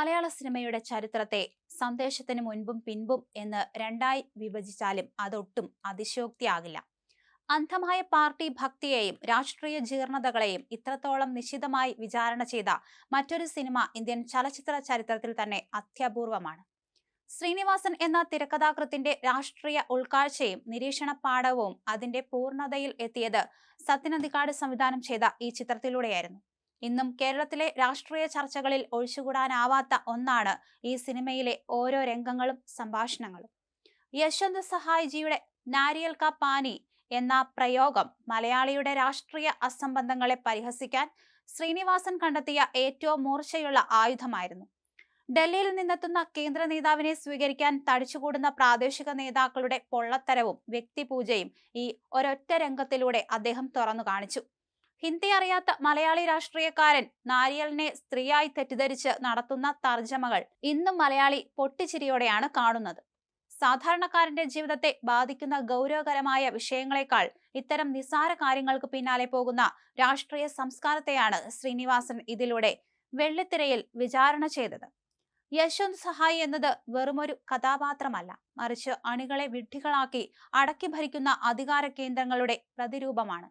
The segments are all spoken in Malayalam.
മലയാള സിനിമയുടെ ചരിത്രത്തെ സന്ദേശത്തിന് മുൻപും പിൻപും എന്ന് രണ്ടായി വിഭജിച്ചാലും അതൊട്ടും അതിശയോക്തിയാകില്ല. അന്ധമായ പാർട്ടി ഭക്തിയെയും രാഷ്ട്രീയ ജീർണതകളെയും ഇത്രത്തോളം നിശിതമായി വിചാരണ ചെയ്ത മറ്റൊരു സിനിമ ഇന്ത്യൻ ചലച്ചിത്ര ചരിത്രത്തിൽ തന്നെ അത്യപൂർവമാണ്. ശ്രീനിവാസൻ എന്ന തിരക്കഥാകൃത്തിന്റെ രാഷ്ട്രീയ ഉൾക്കാഴ്ചയും നിരീക്ഷണ പാഠവും അതിന്റെ പൂർണതയിൽ എത്തിയത് സത്യനന്ദിക്കാട് സംവിധാനം ചെയ്ത ഈ ചിത്രത്തിലൂടെയായിരുന്നു. ഇന്നും കേരളത്തിലെ രാഷ്ട്രീയ ചർച്ചകളിൽ ഒഴിച്ചുകൂടാനാവാത്ത ഒന്നാണ് ഈ സിനിമയിലെ ഓരോ രംഗങ്ങളും സംഭാഷണങ്ങളും. യശ്വന്ത് സഹായ്ജിയുടെ നാരിയൽ കാ പാനി എന്ന പ്രയോഗം മലയാളിയുടെ രാഷ്ട്രീയ അസംബന്ധങ്ങളെ പരിഹസിക്കാൻ ശ്രീനിവാസൻ കണ്ടെത്തിയ ഏറ്റവും മൂർച്ചയുള്ള ആയുധമായിരുന്നു. ഡൽഹിയിൽ നിന്നെത്തുന്ന കേന്ദ്ര നേതാവിനെ സ്വീകരിക്കാൻ തടിച്ചുകൂടുന്ന പ്രാദേശിക നേതാക്കളുടെ പൊള്ളത്തരവും വ്യക്തിപൂജയും ഈ ഒരൊറ്റ രംഗത്തിലൂടെ അദ്ദേഹം തുറന്നു കാണിച്ചു. ഹിന്ദി അറിയാത്ത മലയാളി രാഷ്ട്രീയക്കാരൻ നാരിയലിനെ സ്ത്രീയായി തെറ്റിദ്ധരിച്ച് നടത്തുന്ന തർജമകൾ ഇന്നും മലയാളി പൊട്ടിച്ചിരിയോടെയാണ് കാണുന്നത്. സാധാരണക്കാരന്റെ ജീവിതത്തെ ബാധിക്കുന്ന ഗൗരവകരമായ വിഷയങ്ങളെക്കാൾ ഇത്തരം നിസാര കാര്യങ്ങൾക്ക് പിന്നാലെ പോകുന്ന രാഷ്ട്രീയ സംസ്കാരത്തെയാണ് ശ്രീനിവാസൻ ഇതിലൂടെ വെള്ളിത്തിരയിൽ വിചാരണ ചെയ്തത്. യശ്വന്ത് സഹായി എന്നത് വെറുമൊരു കഥാപാത്രമല്ല. മറിച്ച് അണികളെ വിഡ്ഢികളാക്കി അടക്കി ഭരിക്കുന്ന അധികാര കേന്ദ്രങ്ങളുടെ പ്രതിരൂപമാണ്.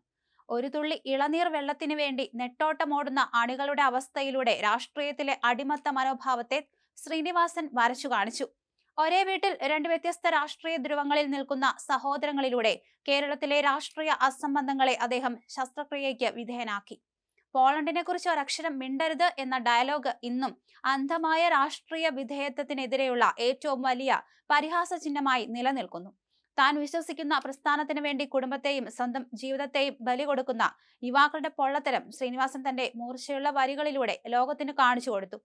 ഒരു തുള്ളി ഇളനീർ വെള്ളത്തിനു വേണ്ടി നെട്ടോട്ടമോടുന്ന അണികളുടെ അവസ്ഥയിലൂടെ രാഷ്ട്രീയത്തിലെ അടിമത്ത മനോഭാവത്തെ ശ്രീനിവാസൻ വരച്ചു കാണിച്ചു. ഒരേ വീട്ടിൽ രണ്ട് വ്യത്യസ്ത രാഷ്ട്രീയ ധ്രുവങ്ങളിൽ നിൽക്കുന്ന സഹോദരങ്ങളിലൂടെ കേരളത്തിലെ രാഷ്ട്രീയ അസംബന്ധങ്ങളെ അദ്ദേഹം ശസ്ത്രക്രിയയ്ക്ക് വിധേയനാക്കി. പോളണ്ടിനെ കുറിച്ച് ഒരക്ഷരം മിണ്ടരുത് എന്ന ഡയലോഗ് ഇന്നും അന്ധമായ രാഷ്ട്രീയ വിധേയത്വത്തിനെതിരെയുള്ള ഏറ്റവും വലിയ പരിഹാസ ചിഹ്നമായി നിലനിൽക്കുന്നു. താൻ വിശ്വസിക്കുന്ന പ്രസ്ഥാനത്തിന് വേണ്ടി കുടുംബത്തെയും സ്വന്തം ജീവിതത്തെയും ബലി കൊടുക്കുന്ന യുവാക്കളുടെ പൊള്ളത്തരം ശ്രീനിവാസൻ തന്റെ മൂർച്ചയുള്ള വരികളിലൂടെ ലോകത്തിന് കാണിച്ചു കൊടുത്തു.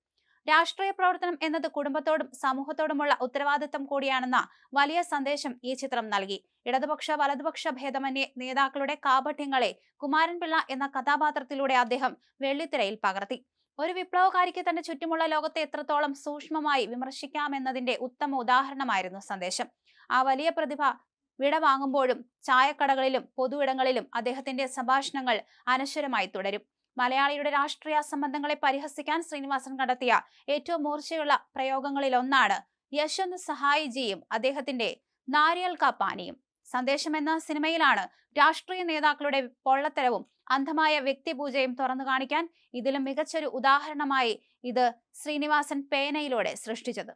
രാഷ്ട്രീയ പ്രവർത്തനം എന്നത് കുടുംബത്തോടും സമൂഹത്തോടുമുള്ള ഉത്തരവാദിത്തം കൂടിയാണെന്ന വലിയ സന്ദേശം ഈ ചിത്രം നൽകി. ഇടതുപക്ഷ വലതുപക്ഷ ഭേദമന്യേ നേതാക്കളുടെ കാപഠ്യങ്ങളെ കുമാരൻപിള്ള എന്ന കഥാപാത്രത്തിലൂടെ അദ്ദേഹം വെള്ളിത്തിരയിൽ പകർത്തി. ഒരു വിപ്ലവകാരിക്ക് തന്റെ ചുറ്റുമുള്ള ലോകത്തെ എത്രത്തോളം സൂക്ഷ്മമായി വിമർശിക്കാമെന്നതിന്റെ ഉത്തമ ഉദാഹരണമായിരുന്നു സന്ദേശം. ആ വലിയ പ്രതിഭ വിട വാങ്ങുമ്പോഴും ചായക്കടകളിലും പൊതുവിടങ്ങളിലും അദ്ദേഹത്തിന്റെ സംഭാഷണങ്ങൾ അനശ്വരമായി തുടരും. മലയാളിയുടെ രാഷ്ട്രീയ സംബന്ധങ്ങളെ പരിഹസിക്കാൻ ശ്രീനിവാസൻ കണ്ടെത്തിയ ഏറ്റവും മൂർച്ചയുള്ള പ്രയോഗങ്ങളിലൊന്നാണ് യശ്വന്ത് സഹായിജിയും അദ്ദേഹത്തിന്റെ നാരിയൽ കാപ്പാനിയും. സന്ദേശം എന്ന സിനിമയിലാണ് രാഷ്ട്രീയ നേതാക്കളുടെ പൊള്ളത്തരവും അന്ധമായ വ്യക്തിപൂജയും തുറന്നു കാണിക്കാൻ ഇതിലും മികച്ചൊരു ഉദാഹരണമായി ഇത് ശ്രീനിവാസൻ പേനയിലൂടെ സൃഷ്ടിച്ചത്.